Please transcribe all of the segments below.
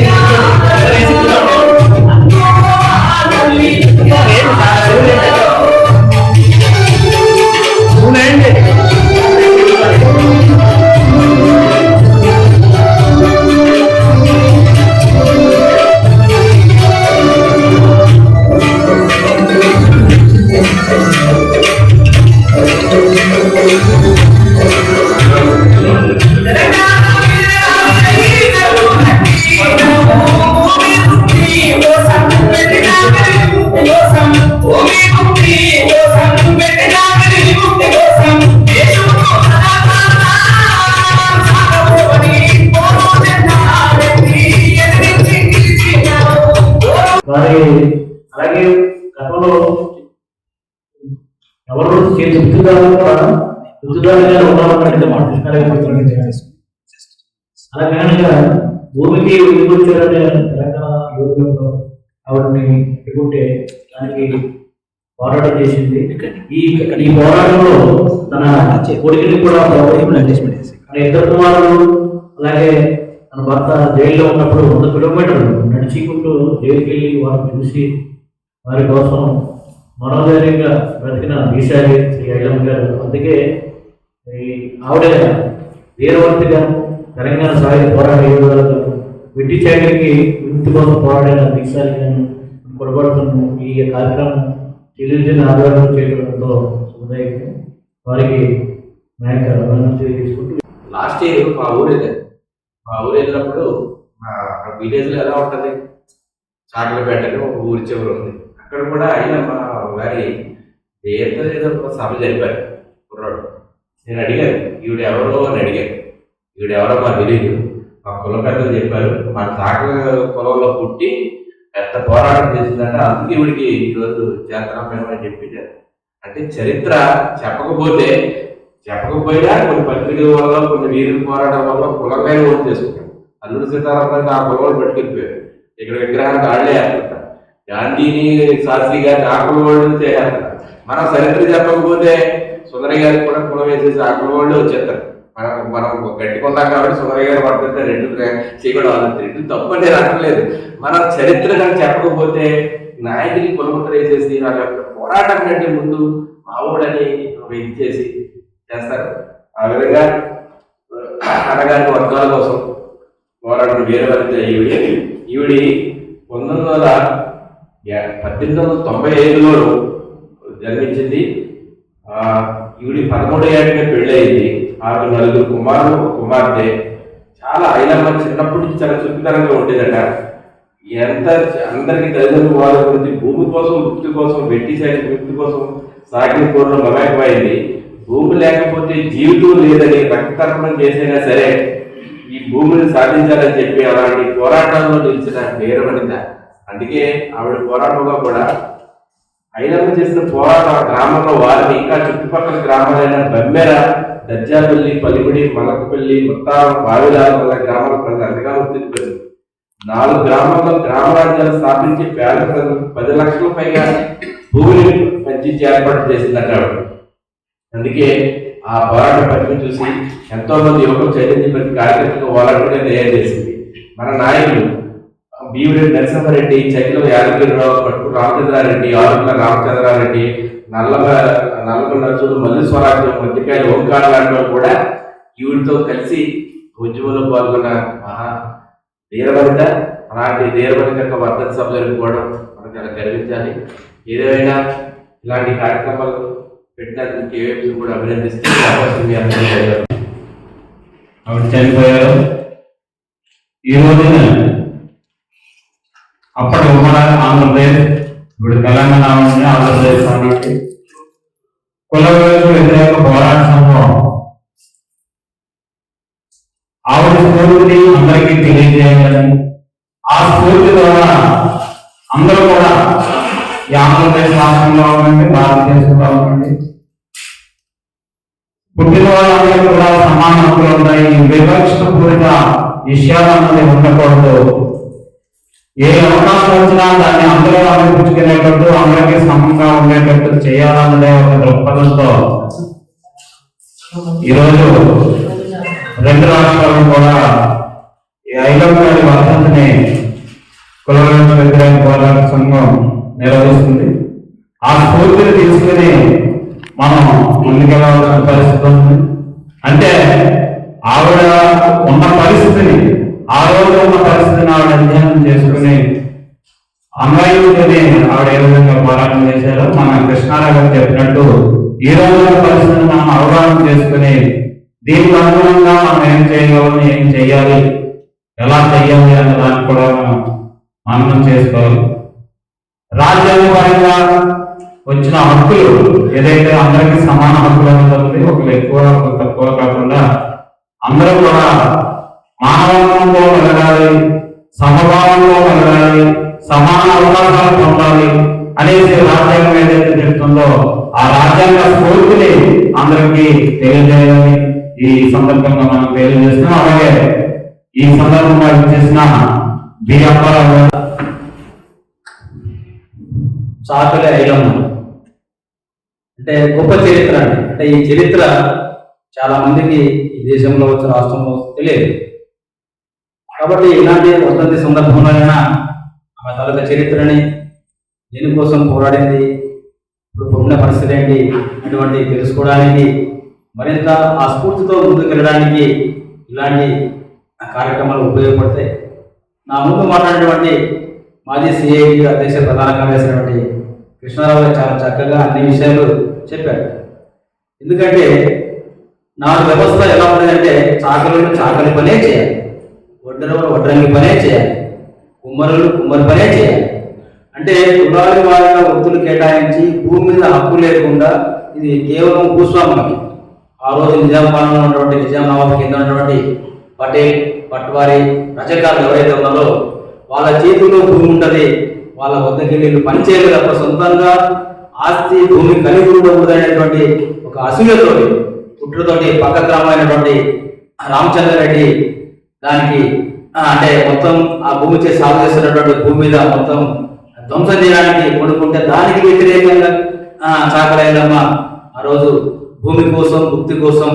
Obrigado! అలా కనుక భూమికి ఉద్యోగాలనే తెలంగాణ ఆవిడని పెట్టుకుంటే దానికి పోరాటం చేసింది. ఈ ఈ పోరాటంలో తన కొడుకుని కూడా తన ఇద్దరు కుమారులు అలాగే తన భర్త జైల్లో ఉన్నప్పుడు వంద కిలోమీటర్లు నడుచుకుంటూ జైలుకి వెళ్ళి వారిని చూసి వారి కోసం మనోధైర్యంగా బ్రతికిన ఈశారి శ్రీ ఐలమ్మ గారు. అందుకే ఈ ఆవిడే వీరవర్తిగా తెలంగాణ సాయుధ పోరాట యోధులకు వెట్టి చాకరికి విముక్తి కోసం పోరాడిన దీక్షాన్ని నేను కొడబడుతున్నాము ఈ కార్యక్రమం టెలివిజన్ ఆధారం చేయడంతో సముదాయకు వారికి నాయక అభినందన తెలియజేసుకుంటూ లాస్ట్ ఇయర్ మా ఊరు వెళ్ళాను మా ఊరు వెళ్ళినప్పుడు మా విలేజ్ ఎలా ఉంటుంది? చాటలపేటలో ఒక ఊరి చివరి ఉంది. అక్కడ కూడా అయినా మా ఏదో ఏదో ఒక సభ జరిపారు కుర్రాడు. నేను అడిగాను ఈవిడ ఎవరో అని అడిగాను. ఈవిడ ఎవరో మాకు తెలియదు మా కుల పెద్దలు చెప్పారు. మా తాక కులంలో పుట్టి పెద్ద పోరాటం చేసిందంటే. అందుకే ఈవిడికి ఈరోజు చేతనం మేము అని చెప్పించారు అంటే చరిత్ర చెప్పకపోతే చెప్పకపోయినా కొన్ని పత్రికల వల్ల కొన్ని వీరుల పోరాటం వల్ల కులంగా ఓటు చేసుకుంటాం అల్లుడు సీతారామరాజు ఆ కులంలో పట్టుకెళ్ళిపోయారు ఇక్కడ విగ్రహానికి ఆళ్ళే వేస్తుంటారు గాంధీని శాస్త్రి గారిని ఆ వాళ్ళు చేయాలి మనం చరిత్ర చెప్పకపోతే సుందరయ్య గారికి కూడా కులం వేసేసి ఆకులవాళ్ళు వాళ్ళు వచ్చేస్తారు. మనం మనం గట్టికున్నాం కాబట్టి సుందరయ్య గారు పడుతుంటే రెండు చేయడం వాళ్ళంటే రెండు తప్పు అంటే అనట్లేదు. మనం చరిత్ర కానీ చెప్పకపోతే నాయకుడిని కులముద్ర వేసేసి వాళ్ళ యొక్క పోరాటం కంటే ముందు మావుడని ఇచ్చేసి ఇది చేసి చేస్తారు. ఆ విధంగా అన్నగారి వర్గాల కోసం పోరాటం వేరే వీరవరిత ఈవిడి ఈవిడి పంతొమ్మిది వందల పద్దెనిమిది వందల తొంభై ఐదులో జన్మించింది ఈవిడి పదమూడో ఏటనే పెళ్ళయింది. ఆమె నలుగురు కుమారులు కుమార్తె. చాలా ఐలమ్మ చిన్నప్పటి నుంచి చాలా చుట్టుతరంగా ఉండేదట. ఎంత అందరికీ తల్లిదండ్రులు వాళ్ళ గురించి భూమి కోసం వృత్తి కోసం వెట్టి సాగి వృత్తి కోసం సాగిన కోరిన మమేకమైంది. భూమి లేకపోతే జీవితం లేదని రక్తర్పణం చేసైనా సరే ఈ భూమిని సాధించాలని చెప్పి అలాంటి పోరాటాల్లో నిలిచిన వీరవనిత. అందుకే ఆవిడ పోరాటంలో కూడా ఐలమ్మ చేసిన పోరాటం ఆ గ్రామంలో వారిని ఇంకా చుట్టుపక్కల గ్రామాలైన బమ్మెర దర్జాపల్లి పలిమిడి మలకపల్లి ముత్తారం బావిలాల వల్ల గ్రామాల ప్రజలు అంతగా గుర్తించారు నాలుగు గ్రామాల్లో గ్రామరాజ్యాలు స్థాపించి పేద ప్రజలకు పది లక్షల పైగా భూమిని పంచించి ఏర్పాటు చేసిందట అందుకే ఆ పోరాట పట్టిని చూసి ఎంతో మంది యువకులు చైతన్య ప్రతి కార్యక్రమంగా వాలంటీర్గా తయారు చేసింది. మన నాయకులు భీముడి నరసింహారెడ్డి చకిల యాదగిరిరావు పట్టు రామచంద్రారెడ్డి ఆరుట్ల రామచంద్రారెడ్డి నల్లమ నల్లగొండ నరసుడు మల్లి స్వరాజ్యం మధ్యకాయ ఓంకార్ లాంటి వాళ్ళు కూడా ఈవిడితో కలిసి ఉద్యమంలో పాల్గొన్న మహా ధీరవనిత అలాంటి ధీరవనిత యొక్క వర్ధన సభ జరుపుకోవడం మనకు చాలా గర్వించాలి. ఏదేమైనా ఇలాంటి కార్యక్రమాలు పెట్టినందుకు కేవీఎంసీ కూడా అభినందిస్తూ అవకాశం మీ ఆవిడ చనిపోయారు. ఈ రోజున అప్పటి ఉమ్మడి ఆంధ్రప్రదేశ్ ఇప్పుడు తెలంగాణ ఉంది ఆంధ్రప్రదేశ్ అన్నట్టు కుల వ్యతిరేక పోరాట సంఘం. ఆవిడ స్ఫూర్తిని అందరికీ తెలియజేయాలని ఆ స్ఫూర్తి ద్వారా అందరూ కూడా ఈ ఆంధ్రప్రదేశ్ రాష్ట్రంలో ఉండండి భారతదేశంలో ఉండండి. పుట్టిన వాళ్ళందరూ కూడా సమాన హక్కులు ఉంటాయి. వివక్షత పూరిత విషయాలు అన్నది ఉండకూడదు. ఏ అవకాశం వచ్చినా దాన్ని అందరూ అందిపుచ్చుకునేటట్టు అందరికీ సమంగా ఉండేటట్టు చేయాలన్నదే ఒక దృక్పథంతో ఈరోజు రెండు రాష్ట్రాలు కూడా ఈ ఐదవ వసతిని వర్ధంతిని వ్యతిరేక పోరాట సంఘం నిర్వహిస్తుంది. ఆ స్ఫూర్తిని తీసుకుని మనం ముందుకెళ్ళాల్సిన పరిస్థితి ఉంది అంటే ఆవిడ ఉన్న పరిస్థితిని ఆ రోజు ఉన్న పరిస్థితిని ఆవిడ అధ్యయనం చేసుకుని అన్వయించుకుని ఆవిడ ఏ విధంగా పోరాటం చేశారో మన కృష్ణారావు గారు చెప్పినట్టు ఈ రోజు ఉన్న పరిస్థితిని మనం అవగాహన చేసుకుని దీనికి అనుగుణంగా మనం ఏం చేయగలం ఏం చేయాలి ఎలా చేయాలి అనే దాన్ని కూడా మనం మననం చేసుకోవాలి. రాజ్యాంగపరంగా వచ్చిన హక్కులు ఏదైతే అందరికీ సమాన హక్కులు అనేది ఒకరు ఎక్కువ ఒకరు తక్కువ కాకుండా అందరూ కూడా మానవత్వంలో మెలగాలి సమభావంలో మెలగాలి సమాన అవకాశాలు పొందాలి అనేసి రాజ్యాంగం ఏదైతే చెప్తుందో ఆ రాజ్యాంగ స్ఫూర్తిని అందరికీ తెలియజేయాలని ఈ సందర్భంగా మనం తెలియజేస్తున్నాం అలాగే ఈ సందర్భంగా చేసిన బి అప్పారావు గారు. చాకలి ఐలమ్మ. అంటే గొప్ప చరిత్ర అంటే ఈ చరిత్ర చాలా మందికి ఈ దేశంలో వచ్చి రాష్ట్రంలో తెలియదు. కాబట్టి ఇలాంటి వసంతి సందర్భంలోనైనా ఆమె తాలూకా చరిత్రని దేనికోసం పోరాడింది ఇప్పుడు ఉన్న పరిస్థితి ఏంటి అటువంటి తెలుసుకోవడానికి మరింత ఆ స్ఫూర్తితో ముందుకెళ్ళడానికి ఇలాంటి కార్యక్రమాలు ఉపయోగపడతాయి. నా ముందు మాట్లాడినటువంటి మాజీ సిఐ అధ్యక్ష ప్రధాన కార్యదర్శినటువంటి కృష్ణారావు గారు చాలా చక్కగా అన్ని విషయాలు చెప్పారు. ఎందుకంటే నా వ్యవస్థ ఎలా ఉండదంటే చాకలి చాకలి పనే చేయాలి. వడ్డరులు వడ్రంగి పనే చేయాలి. కుమ్మరులు కుమ్మరి పనే చేయాలి. అంటే కులాలి వారిగా వృత్తులు కేటాయించి భూమి మీద హక్కు లేకుండా ఇది కేవలం భూస్వాములకి. ఆ రోజు నిజాం పాలనలో ఉన్నటువంటి నిజాం నవాబు కింద ఉన్నటువంటి పటేల్ పట్వారి రచకాలు ఎవరైతే ఉన్నారో వాళ్ళ చేతిలో భూమి ఉంటుంది. వాళ్ళ వద్దకి వీళ్ళు పనిచేయలేదు తప్ప సొంతంగా ఆస్తి భూమి కలిగి ఉండకూడదనేటువంటి ఒక అసూయతోటి పుట్టుతోటి పక్క గ్రామైనటువంటి రామచంద్రారెడ్డి దానికి అంటే మొత్తం ఆ భూమి చే సాగు చేస్తున్నటువంటి భూమి మీద మొత్తం ధ్వంసం చేయడానికి కొనుక్కుంటే దానికి వ్యతిరేకంగా ఆ, చాకలైలమ్మ ఆ రోజు భూమి కోసం ముక్తి కోసం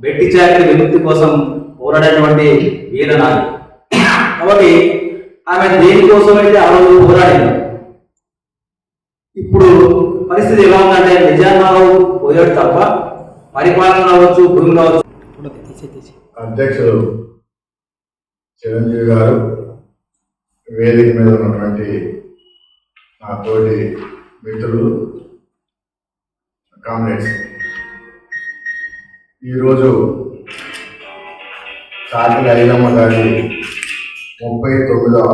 బెట్టి చాకరి విముక్తి కోసం పోరాడేటువంటి వీరనారి కాబట్టి ఆమె దేనికోసం అయితే ఆ రోజు పోరాడింది ఇప్పుడు పరిస్థితి ఎలా ఉందంటే నిజామాబాద్ పోయాడు తప్ప పరిపాలన అవ్వచ్చు భూమి కావచ్చు. అధ్యక్షులు చిరంజీవి గారు వేదిక మీద ఉన్నటువంటి నా తోటి మిత్రులు కామ్రేడ్స్ ఈరోజు చాకిలి ఐలమ్మ గారి ముప్పై తొమ్మిదవ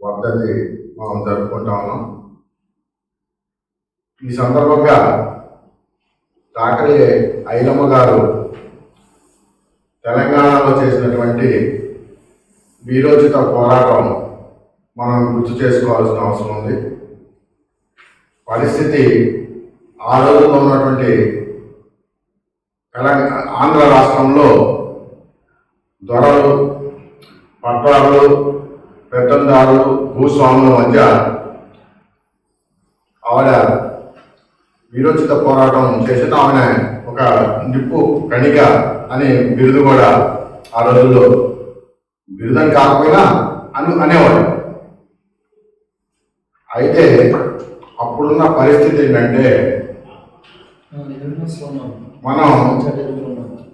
వర్ధంతి మనం జరుపుకుంటా ఉన్నాం. ఈ సందర్భంగా చాకలి ఐలమ్మ గారు తెలంగాణలో చేసినటువంటి వీరోచిత పోరాటం మనం గుర్తు చేసుకోవాల్సిన అవసరం ఉంది. పరిస్థితి ఆ రోజుల్లో ఉన్నటువంటి తెలంగాణ ఆంధ్ర రాష్ట్రంలో దొరలు పట్టాలు పెత్తందారులు భూస్వాముల మధ్య ఆవిడ వీరోచిత పోరాటం చేసిన ఆమె ఒక నిప్పు కణిక అనే బిరుదు కూడా ఆ రోజుల్లో బిరుదం కాకపోయినా అని అనేవాడు. అయితే అప్పుడున్న పరిస్థితి ఏంటంటే మనం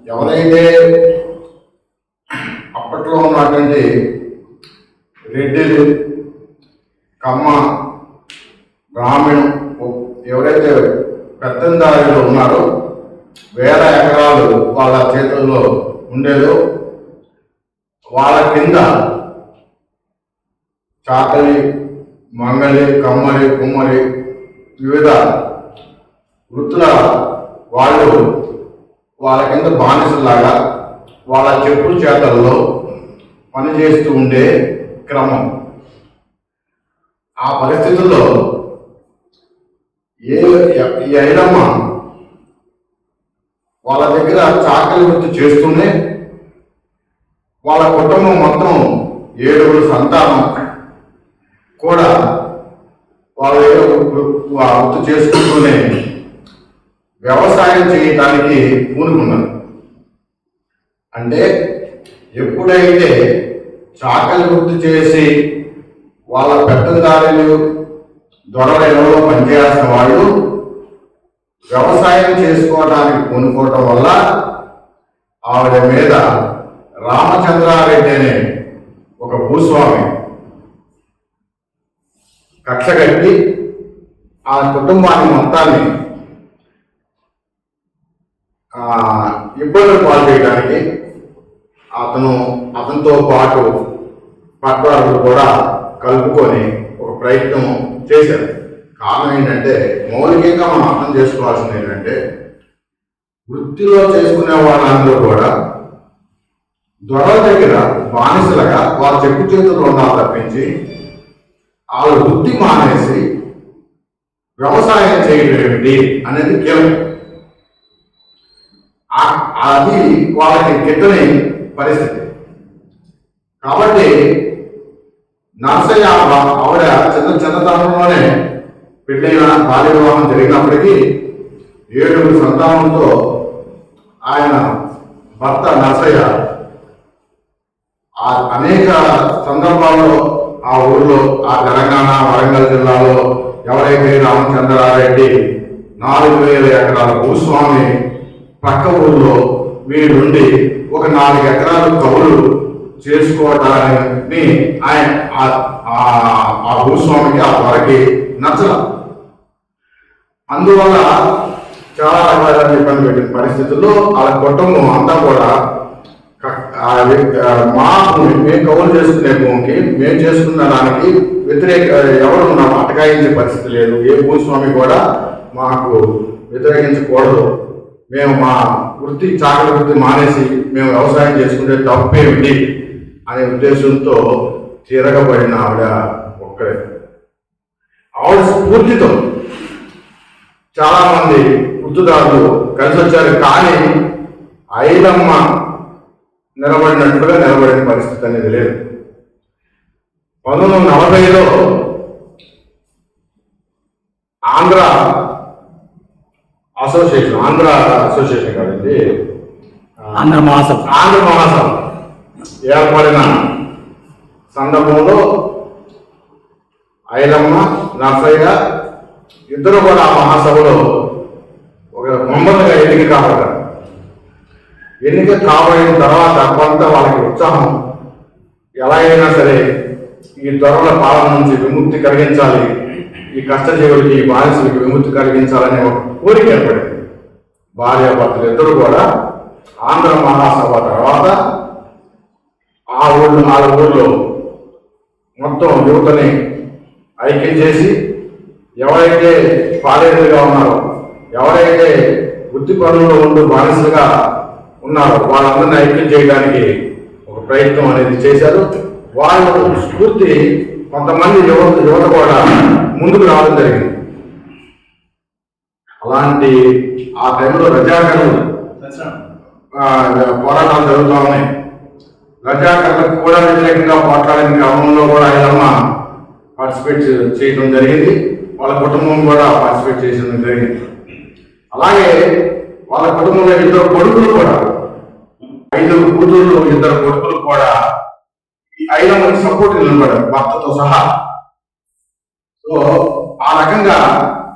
ఎవరైతే అప్పట్లో ఉన్నటువంటి రెడ్డిలు కమ్మ బ్రాహ్మణం ఎవరైతే పెత్తందారులు ఉన్నారో వేల ఎకరాలు వాళ్ళ చేతుల్లో ఉండేదో వాళ్ళ కింద చాకలి మంగలి కమ్మరి కుమ్మలి వివిధ వృత్తుల వాళ్ళు వాళ్ళ కింద బానిసలాగా వాళ్ళ చెప్పుల చేతల్లో పనిచేస్తూ ఉండే క్రమం. ఆ పరిస్థితుల్లో ఏ ఈ ఐడమ్మ వాళ్ళ దగ్గర చాకలి వృత్తి చేస్తూనే వాళ్ళ కుటుంబం మొత్తం ఏడుగురు సంతానం కూడా వాళ్ళు దగ్గర వృత్తి చేసుకుంటూనే వ్యవసాయం చేయటానికి పూనుకున్నారు. అంటే ఎప్పుడైతే చాకలి వృత్తి చేసి వాళ్ళ పెద్దదారులు దొరల పనిచేయాల్సిన వాళ్ళు వ్యవసాయం చేసుకోవడానికి పూనుకోవటం వల్ల ఆవిడ మీద రామచంద్రారెడ్డి అనే ఒక భూస్వామి కక్ష కట్టి ఆ కుటుంబాన్ని మొత్తాన్ని ఇబ్బందులు పాలు చేయడానికి అతను అతనితో పాటు పట్టాలు కూడా కలుపుకొని ఒక ప్రయత్నం చేశారు. కారణం ఏంటంటే మౌలికంగా మనం అర్థం చేసుకోవాల్సింది ఏంటంటే వృత్తిలో చేసుకునే వాళ్ళందరూ కూడా దొరల దగ్గర బానిసలుగా వాళ్ళ చెప్పు చేతుల్లో ఉండాలి తప్పించి వాళ్ళ బుద్ధి మానేసి వ్యవసాయం చేయడం ఏమిటి అనేది కీలకం. అది వాళ్ళకి గిట్టని పరిస్థితి. కాబట్టి నర్సయ్య ఆవిడ చిన్న చిన్నతనంలోనే పెళ్ళైన బాల్య వివాహం జరిగినప్పటికీ ఏడుగురు సంతానంతో ఆయన భర్త నర్సయ్య ఆ అనేక సందర్భాల్లో ఆ ఊర్లో ఆ తెలంగాణ వరంగల్ జిల్లాలో ఎవరైతే రామచంద్రారెడ్డి నాలుగు వేల ఎకరాల భూస్వామి పక్క ఊర్లో వీడుండి ఒక నాలుగు ఎకరాలు కవులు చేసుకోవటాన్ని ఆయన ఆ- ఆ భూస్వామికి ఆ త్వరకి నచ్చల. అందువల్ల చాలా రకాల ఇబ్బంది పెట్టిన పరిస్థితుల్లో వాళ్ళ కుటుంబం అంతా కూడా మా భూమి మేము కౌలు చేసుకునే భూమికి మేము చేసుకున్న దానికి వ్యతిరేక ఎవరు నాకు అటకాయించే పరిస్థితి లేదు. ఏ భూస్వామి కూడా మాకు వ్యతిరేకించకూడదు. మేము మా వృత్తి చాకల వృత్తి మానేసి మేము వ్యవసాయం చేసుకుంటే తప్పేమిటి అనే ఉద్దేశంతో తిరగబడిన ఆవిడ ఒక్కరే. ఆవిడ స్ఫూర్తితో చాలామంది మంది కలిసి వచ్చారు కానీ ఐలమ్మ నిలబడినట్టుగా నిలబడిన పరిస్థితి అనేది లేదు. పంతొమ్మిది వందల నలభైలో ఆంధ్ర అసోసియేషన్ ఆంధ్ర అసోసియేషన్ కాదండి. ఆ, ఆంధ్ర మహాసభ. ఆంధ్ర మహాసభ ఏర్పడిన సందర్భంలో ఐలమ్మ నర్సయ్య ఇద్దరు కూడా ఆ మహాసభలో ఒక మొమ్మలుగా ఎన్నిక కాబడ్డారు ఎన్నిక కాబోయిన తర్వాత కొంత వాళ్ళకి ఉత్సాహం ఎలా అయినా సరే ఈ దొరల పాలన నుంచి విముక్తి కలిగించాలి. ఈ కష్టజీవులకి ఈ బానిసలకి విముక్తి కలిగించాలనే ఒక కోరిక ఏర్పడింది. భార్యాభర్తలు ఇద్దరు కూడా ఆంధ్ర మహాసభ తర్వాత ఆ ఊళ్ళో ఆ ఊళ్ళో మొత్తం యువతని ఐక్యం చేసి ఎవరైతే పాలేరుగా ఉన్నారో ఎవరైతే వృత్తి పనుల్లో ఉంటూ బానిసలుగా ఉన్నారో. వాళ్ళందరినీ ఐక్యం చేయడానికి ఒక ప్రయత్నం అనేది చేశారు. వాళ్ళ స్ఫూర్తి కొంతమంది యువత యువత కూడా ముందుకు రావడం జరిగింది. అలాంటి ఆ టైంలో రజాకర్లు పోరాటాలు జరుగుతూ ఉన్నాయి. రజాకర్లకు కూడా వ్యతిరేకంగా పోట్లాడిన క్రమంలో కూడా ఐలమ్మ పార్టిసిపేట్ చేయడం జరిగింది. వాళ్ళ కుటుంబం కూడా పార్టిసిపేట్ చేయడం జరిగింది. అలాగే వాళ్ళ కుటుంబంలో ఇద్దరు కొడుకులు కూడా ఐదుగురు కూతుర్లు ఇద్దరు కొడుకులు కూడా ఐదు మంది సపోర్ట్ నిలబడారు భర్తతో సహా. సో ఆ రకంగా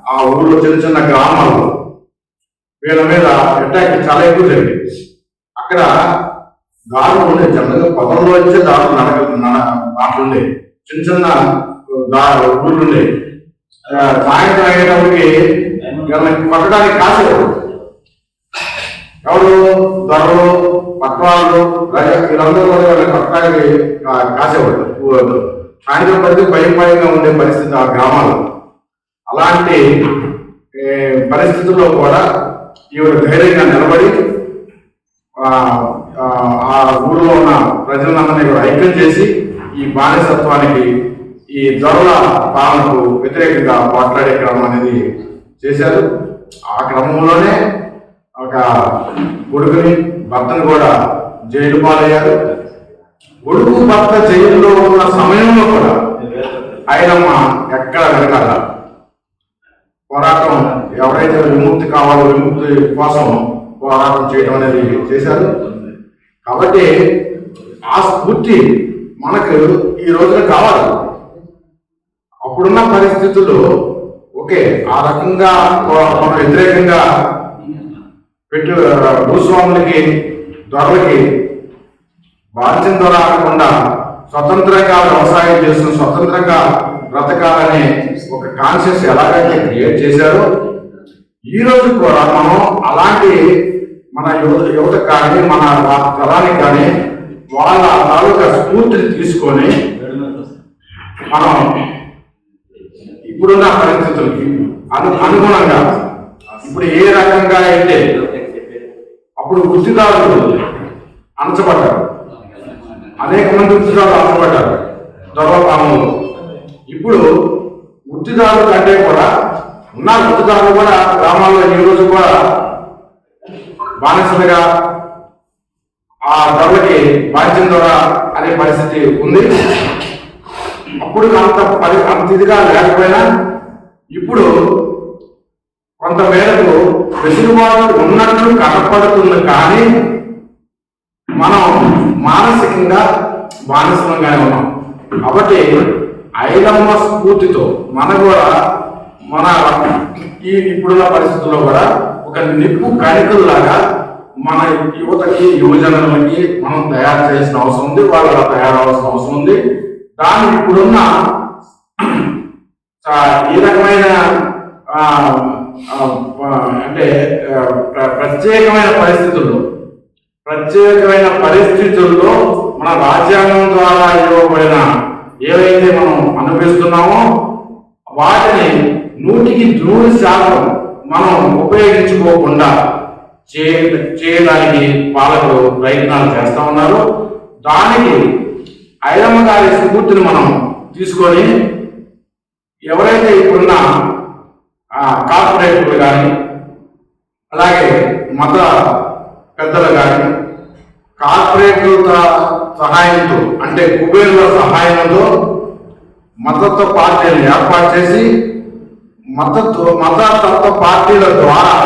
ఆ ఊళ్ళో చిన్న చిన్న గ్రామాల్లో వీళ్ళ మీద అటాక్ చాలా ఎక్కువ జరిగింది. అక్కడ దారులు ఉండే జనరల్గా పదంలో వచ్చే దారులు నడక మాటలుండే చిన్న చిన్న దారు ఊళ్ళుండే సాయంత్రం అయ్యేటప్పటికి పట్టడానికి కాసేవాడు ఎవరు దొరలు పట్వాళ్ళు వీళ్ళందరూ కూడా వీళ్ళని కొట్టడానికి కా- కాసేవాడు సాయంత్రం పడితే భయం భయంగా ఉండే పరిస్థితి ఆ గ్రామాల్లో. అలాంటి పరిస్థితుల్లో కూడా ఈవిడ ధైర్యంగా నిలబడి ఆ ఊరిలో ఉన్న ప్రజలందరినీ కూడా ఐక్యం చేసి ఈ బానిసత్వానికి ఈ దొరల పాలనకు వ్యతిరేకంగా మాట్లాడే క్రమం అనేది చేశారు. ఆ క్రమంలోనే ఒక కొడుకుని భర్తను కూడా జైలు పాలయ్యారు కొడుకు భర్త జైలులో ఉన్న సమయంలో కూడా ఆయనమ్మ ఎక్కడ వెనకాల? పోరాటం ఎవరైతే విముక్తి కావాలో విముక్తి కోసం పోరాటం చేయడం అనేది చేశారు. కాబట్టి ఆ స్ఫూర్తి మనకు ఈ రోజున కావాలి. అప్పుడున్న పరిస్థితులు ఓకే ఆ రకంగా మనం వ్యతిరేకంగా పెట్టు భూస్వాములకి దొరలకి బాధ్యం ద్వారా కాకుండా స్వతంత్రంగా వ్యవసాయం చేస్తూ స్వతంత్రంగా బ్రతకాలనే ఒక కాన్షియస్ ఎలాగైతే క్రియేట్ చేశారో ఈ రోజు కూడా మనం అలాంటి మన యువత యువత కానీ మన తరానికి కానీ వాళ్ళ తాలూకా స్ఫూర్తిని తీసుకొని మనం ఇప్పుడున్న పరిస్థితులకి అను అనుగుణంగా ఇప్పుడు ఏ రకంగా అయితే అప్పుడు వృత్తిదారులు అణచబడ్డారు. అనేక మంది వృత్తిదారులు అణచబడ్డారు. దొరపాలనలో ఇప్పుడు వృత్తిదారుల కంటే కూడా ఉన్న వృత్తిదారులు కూడా గ్రామాల్లో ఈ రోజు కూడా బానిసలుగా ఆ ధరలకి బాధ్యం ద్వారా అనే పరిస్థితి ఉంది. అప్పుడు అంత పరి అంత ఇదిగా లేకపోయినా ఇప్పుడు కొంతమేరకు వెసులుబాటు ఉన్నట్లు కనపడుతుంది కానీ మనం మానసికంగా బానిసంగానే ఉన్నాం. కాబట్టి ఐలమ్మ స్ఫూర్తితో మన కూడా మన ఈ ఇప్పుడున్న పరిస్థితుల్లో కూడా ఒక నిప్పు కణికల్లాగా మన యువతకి యువజనులకి మనం తయారు చేయాల్సిన అవసరం ఉంది వాళ్ళు తయారవలసిన అవసరం ఉంది. దాని ఇప్పుడున్న ఈ రకమైన అంటే ప్ర- ప్రత్యేకమైన పరిస్థితుల్లో ప్రత్యేకమైన పరిస్థితుల్లో మన రాజ్యాంగం ద్వారా ఇవ్వబడిన ఏవైతే మనం అనుభవిస్తున్నామో వాటిని నూటికి నూరు శాతం మనం ఉపయోగించుకోకుండా చే- చేయడానికి పాలకులు ప్రయత్నాలు చేస్తూ ఉన్నారు. దానికి ఐరమ్మ గారి స్ఫూర్తిని మనం తీసుకొని ఎవరైతే ఇప్పుడున్న కార్పొరేటర్లు కానీ అలాగే మత పెద్దలు కానీ కార్పొరేటర్ల సహాయంతో అంటే కుబేరుల సహాయంతో మతత్వ పార్టీలను ఏర్పాటు చేసి మతత్వ మతతత్వ పార్టీల ద్వారా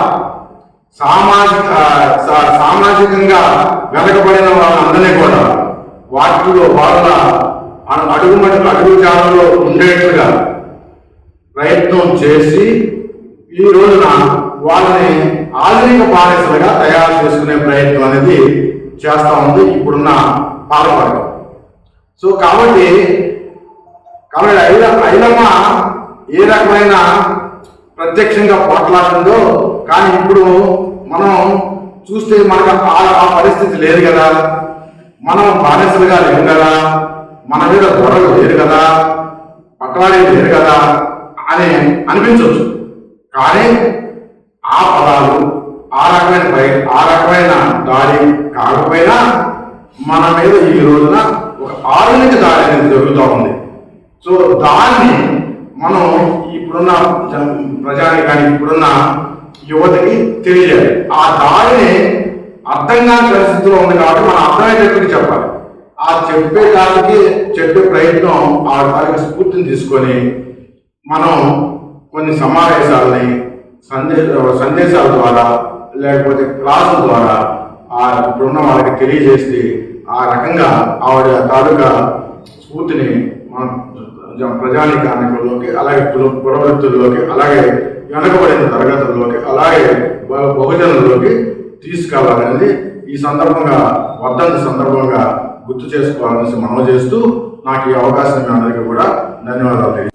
సామాజిక సా- సామాజికంగా వెనకబడిన వాళ్ళందరినీ కూడా వాటిలో వాళ్ళ అడుగు అడుగుమడి అడుగు జాడలో ఉండేట్లుగా ప్రయత్నం చేసి ఈ రోజున వాళ్ళని ఆధునిక బానిసలుగా తయారు చేసుకునే ప్రయత్నం అనేది చేస్తూ ఉంది. ఇప్పుడున్న పాలకవర్గం. సో కాబట్టి కాబట్టి ఐల ఐలమ్మ ఏ రకమైన ప్రత్యక్షంగా పోట్లాడుతుందో కానీ ఇప్పుడు మనం చూస్తే మనకు ఆ ఆ పరిస్థితి లేదు కదా. మనం బానిసలుగా లేవు కదా. మన మీద గొడవలు లేరు కదా. పట్లాడేది లేరు కదా అని అనిపించవచ్చు. కానీ ఆ పదాలు ఆ రకమైన భయ- ఆ రకమైన దాడి కాకపోయినా మన మీద ఈ రోజున ఒక ఆధునిక దాడి అనేది జరుగుతూ ఉంది. సో దాన్ని మనం ఇప్పుడున్న జన- ప్రజానికానికి ఇప్పుడున్న యువతకి తెలియాలి. ఆ దాడిని అర్థం కాని పరిస్థితిలో ఉంది కాబట్టి మనం అర్థమయ్యేటట్టు చెప్పాలి. ఆ చెప్పే దానికి చెప్పే ప్రయత్నం ఆ దానికి స్ఫూర్తిని తీసుకొని మనం కొన్ని సమావేశాలని సందే సందేశాల ద్వారా లేకపోతే క్లాసుల ద్వారా ఆ ఇప్పుడున్న వాళ్ళకి తెలియజేస్తే ఆ రకంగా ఆవిడ తాలూకా స్ఫూర్తిని మనం జ- అలాగే పురవృత్తుల్లోకి అలాగే వెనకబడిన తరగతుల్లోకి అలాగే బహుజనుల్లోకి తీసుకెళ్ళాలనేది ఈ సందర్భంగా వర్ధంతి సందర్భంగా గుర్తు చేసుకోవాలని మనం చేస్తూ నాకు ఈ అవకాశం అందరికీ కూడా ధన్యవాదాలు